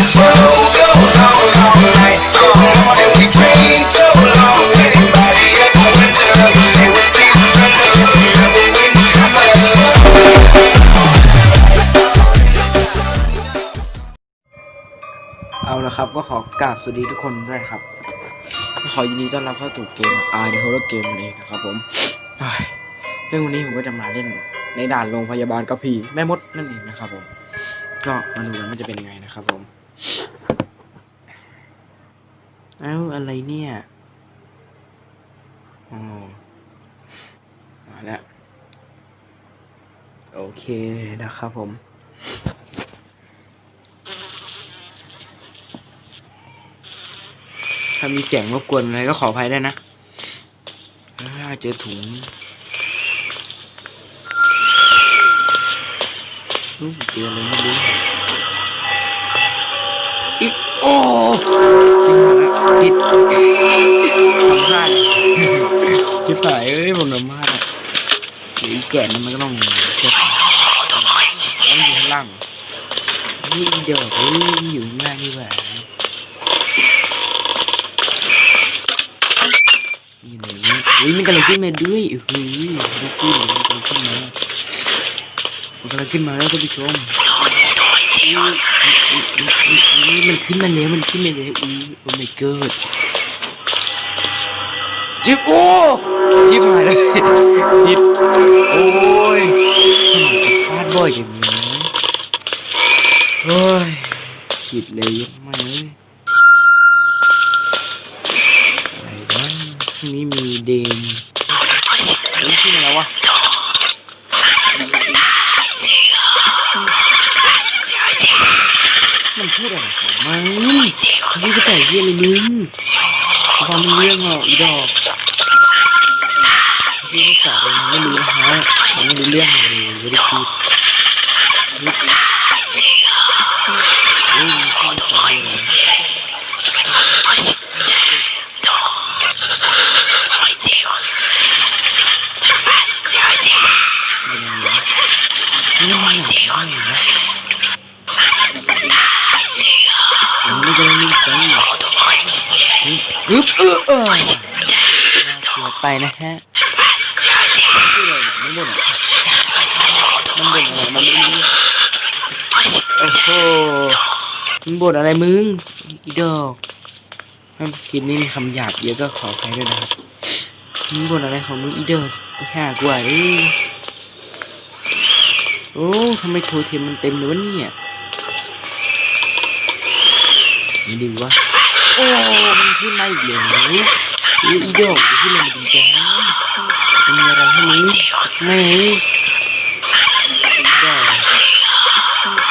เอาละครับก็ขอกราบสวัสดีทุกคนด้วยครับ ขอยินดีต้อนรับเข้าสู่เกม R The Horror Game นั่นเองนะครับผมเฮ้ยเรื่องวันนี้ผมก็จะมาเล่นในด่านโรงพยาบาลกระพีแม่มดนั่นเองนะครับผม ก็มาดูกันว่าจะเป็นยังไงนะครับผม เอ้าอะไรเนี่ยอ๋อมาล้วโอเคนะครับผมถ้ามีเสียงรบกวนอะไรก็ขออภัยได้นะเจอถุงรู้สึกเจออะไรไม่รู้ โอีกโอ้ผิดทำพลาดที่ฝ่ายเอ้ยผมทำพลาดอะหรือแก่นั้นมันก็ต้องเชื่อต้องอยู่ข้างล่างเฮ้ยเดี๋ยวเฮ้ยอยู่ข้างล่างนี่แหละนี่เลยเนี่ยเฮ้ยมันกำลังขึ้นมาด้วยเฮ้ยดูขึ้นมันกำลังขึ้นมามันกำลังขึ้นมาแล้วท่านผู้ชม อุ๊ยอุ๊ยอุ๊ยอุ๊ยอุ๊ยมันขึ้นมาแล้วมันขึ้นมาแล้วอุ้โอ้ my god จิบโอ้ยิบหายเลยผิดโอ้ยพลาดบ่อยอย่างนี้เฮ้ยผิดเลยยังไม่เลยอะไรวะพรุ่งนี้มีเดนเฮ้ยชื่ออะไรวะมัน พูดอะไรของมันนี่จะแต่เยี่ยเลยมึงฟังเรื่องหรออีดอกที่ภาษาอะไรมันไม่รู้นะฮะมันไม่รู้เรื่องเลยไม่ได้คิดเฮ้ยมันพูดภาษาอะไรนะไม่รู้นะไม่รู้นะไม่รู้นะผมไม่ได้ยินเสียงอึ๊บเออเออเกิดไปนะฮะมันบ่นอะมันบ่นอะไรมันไม่รู้โอ้โหมันบ่นอะไรมึงอีดอกถ้าคลิปนี้มีคำหยาบเยอะก็ขออภัยด้วยนะครับมึงบ่นอะไรของมึงอีเดอกไอ้ห่ากว่าดิโอ้ทำไมโทรเทมมันเต็มเลยวะเนี่ย ไม่ดีวะโอ้มันขึ้นมาอีกแล้วอีอีดอกจะขึ้นมาดีจังมันมีอะไรให้มึงไม่อีดอก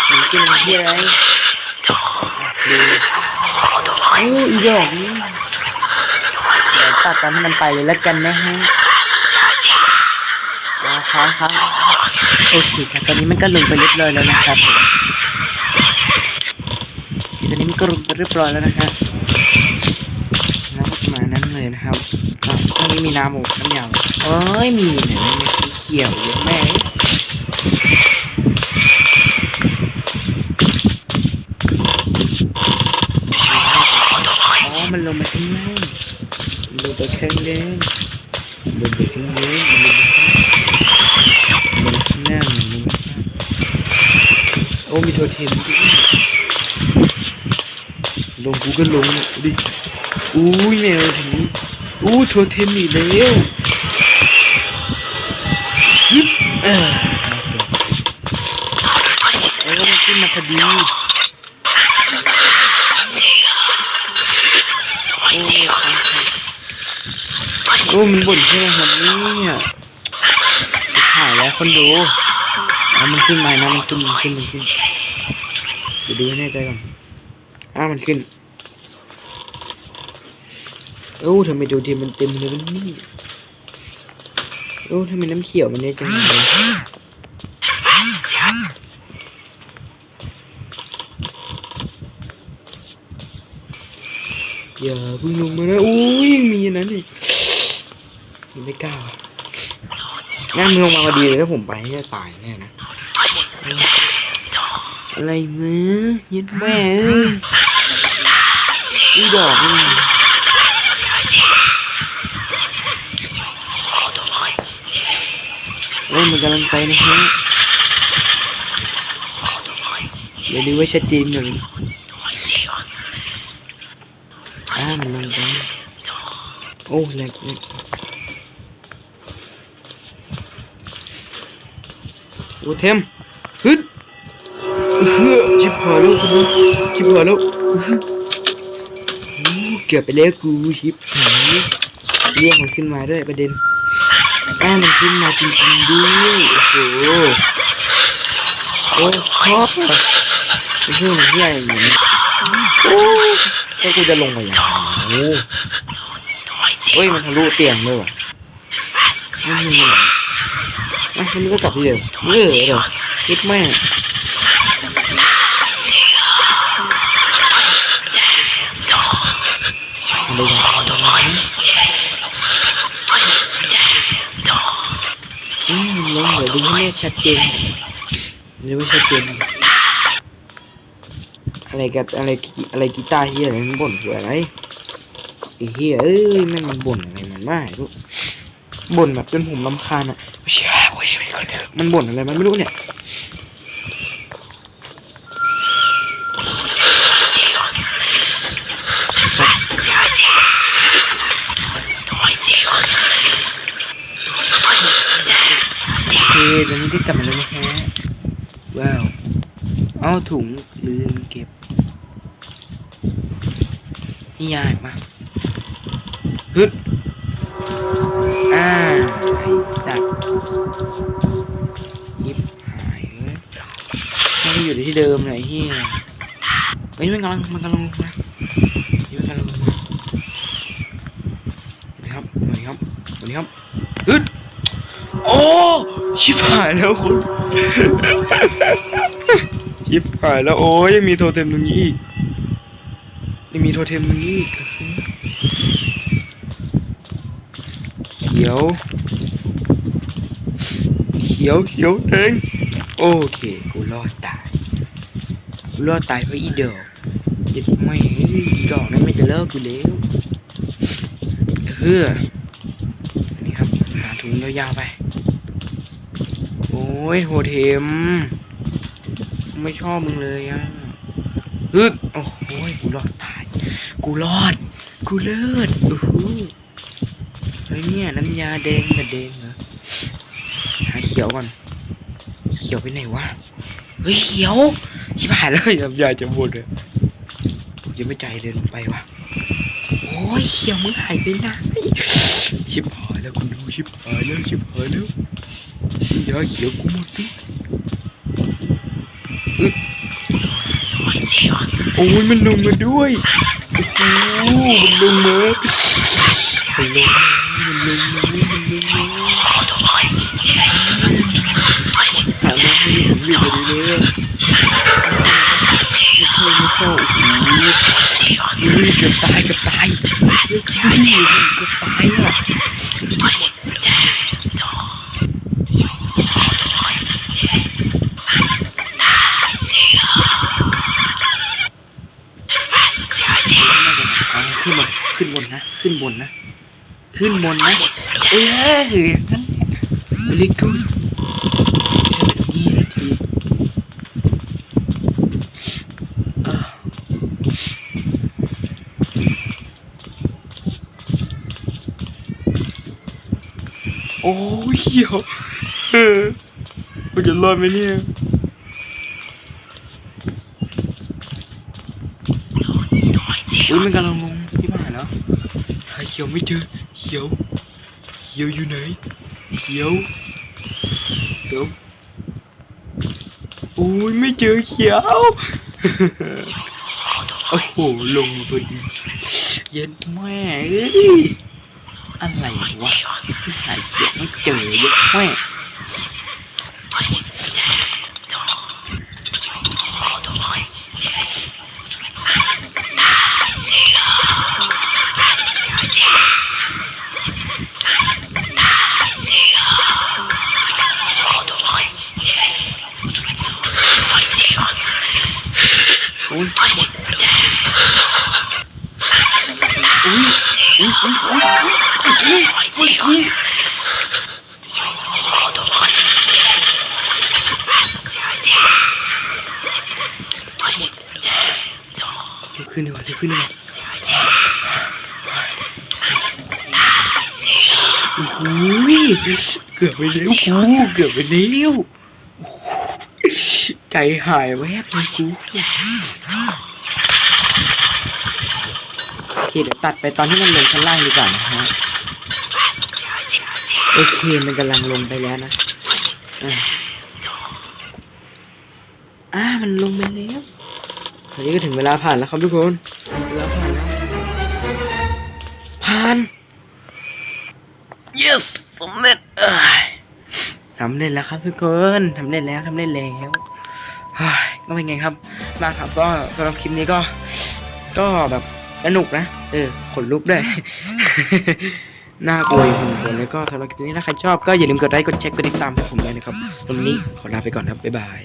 มันขึ้นมาที่อะไรดูโอ้อีดอกนี่เดี๋ยวตัดตอนให้มันไปเลยแล้วกันนะฮะอ่าครับครับโอเคครับตอนนี้มันก็ลงไปเรียบร้อยแล้วนะครับ ก็ลงไปเรียบร้อยแล้วนะฮะน้ำประมาณนั้นเลยนะครับตรงนี้มีน้ำหมูน้ำยำเอ้ยมีเนี่ยมีเขียวเยอะแม่อ๋อมันลงมาข้างล่างมันลงไปข้างล่างลงไปข้างล่างมันลงไปข้างลงข้างล่างลงข้างล่างโอ้มีโทเทมด้วย ลงกูก็ลงเนี่ยดูดิอุ้ยแมวถึงอู้โทรเทมอีกแล้วยิบเออเออมันขึ้นมาพอดีโอ้โอ้มันบ่นใช่ไหมครับเนี่ยถ่ายแล้วคนดูอะมันขึ้นมานะมันขึ้นมันขึ้นมันขึ้นเดี๋ยวดูให้แน่ใจก่อน อะมันขึ้นโอ้ทำไมดูทีมันเต็มเลยมันนี่โอ้ทำไมน้ำเขียวมันเยอะจังเลยอย่าพิ่งลงมานะอุ้ยมีอันนั้นอีกยังไม่กล้าว่ะงั้นมึงลงมาพอดีเลยถ้าผมไปจะตายแน่นะโอ้อะไรมือยึดแม่เอ้ย อีดอกนี่เล่นมันกำลังไปนะฮะเดี๋ยวดูไว้ชัดเจนหน่อยอ่ามันลงไปโอ้แหลกแหลกโอ้เทมฮึดเฮ้อชิบหายแล้วคุณดูชิบหายแล้ว เกือบไปแล้วกูชิบหายเรียกมันขึ้นมาด้วยประเด็นแอ่มันขึ้นมาจริงๆด้วยโอ้โหโอ้ชอบอะเป็นเพื่อนมันที่อะไรอย่างนี้โอ้แล้วกูจะลงมาอย่างโอ้เฮ้ยมันทะลุเตียงเลยว่ะไม่มีเลยอ่มันก็กลับที่เดิมเออเดี๋ยวคิดแม่ งอะไรกันอืมลงเดี๋ยวดูให้แน่ชัดเจนดูให้ชัดเจนอะไรกับอะไรอะไรกีตาร์เฮียอะไรมันบ่นคืออะไรไอ้เฮียเอ้ยแม่งมันบ่นอะไรมันไม่รู้บ่นแบบจนผมรำคาญอะไม่ใช่อไม่ก่อนเถอะมันบ่นอะไรมันไม่รู้เนี่ยโอเค ตอนนี้ได้กลับมาแล้วนะฮะว้าวเอาถุงลืมเก็บ นี่ยายมาฮึดอ่าไอ้จัดยิบหายเลยไม่ได้อยู่ที่เดิมเลยไอ้เฮียเฮ้ยมันกำลังมันกำลังลงมาเฮ้ยมันกำลังลงมาสวัสดีครับสวัสดีครับสวัสดีครับฮึดโอ้ ชิบหายแล้วคุณ ชิบหายแล้วโอ้ยยังมีโทเทมตรงนี้อีกยังมีโทเทมตรงนี้อีกเขียว เขียวเขียวแดงโอเคกูรอดตายกูรอดตายเพราะอีเดอกยัดไม่อีดอกนั้นไม่จะเลิกกูแล้วเฮ้ออันนี้ครับหาถุงยาวๆไป อ้ยโทเทม ไม่ชอบมึงเลยอะฮึดโอ้โหยกูรอดตาย กูรอด กูเลิศโอ้โหอะไรเนี่ยน้ำยาแดงกับแดงเหรอหาเขียวก่อน เขียวไปไหนวะ เฮ้ยเขียวชิบหายแล้วน้ำยาจะหมดเลยผมจะไม่ใจเลยลงไปวะโอ้ยเขียวมึงหายไปไหนชิบหายแล้วคุณดูชิบหายแล้วชิบหายแล้ว ยาเขียวกูหมดดิอึดโอ้ยมันลงมาด้วยโอ้โหมันลงมามันลงมามันลงมามันลงมาหามาให้ผมอยู่พอดีเลยไม่เข้าไม่เข้าโอ้โหเกือบตายเกือบตายเกือบตายเกือบตายอะเอาขึ้นบนขึ้นบนนะ ขึ้นบนนะ ขึ้นบนนะ เออนั่นแหละไปเลยกูนี่ทีอะโอ้ยเหี้ยวเออมันจะรอดไหมเนี่ยอุ้ยมันกำลังลง ที่บ้านแล้วหาเขียวไม่เจอเขียวเขียวอยู่ไหนเขียวเขียวโอ้ยไม่เจอเขียว โอ้โหลงมาพอดีเย็นแม่เอ้ยอะไรวะหาเขียวไม่เจอเย็นแม่ อุ้ยอุ้ยอุ้ยอุ้ยอุ้ยอุ้ยอุ้ยขึ้นดีกว่าขึ้นดีกว่าโอ้โหเกือบไปแล้วกูเกือบไปแล้วโอ้โหใจหายแวบเลยกูโอ เคเดี๋ยวตัดไปตอนที่มันลงชั้นล่างดีกว่านะฮะโอเคมันกำลังลงไปแล้วนะอ่าอ่ามันลงไปแล้วตอนนี้ก็ถึงเวลาผ่านแล้วครับทุกคนเวลาผ่านแล้วผ่าน yes สำเร็จเอ้ยทำเร็จแล้วครับทุกคนทำเร็จแล้วทำเร็จแล้วเฮ้ยก็เป็นไงครับมาครับก็สำหรับคลิปนี้ก็ ก็แบบ สนุกนะ เออ ขนลุกด้วย น่ากลัวอยู่คนแล้วก็สำหรับคลิปนี้ถ้าใครชอบก็อย่าลืมกดไลค์ กดแชร์ กดติดตามให้ผมด้วยนะครับ ตรงนี้ขอลาไปก่อนครับ บ๊ายบาย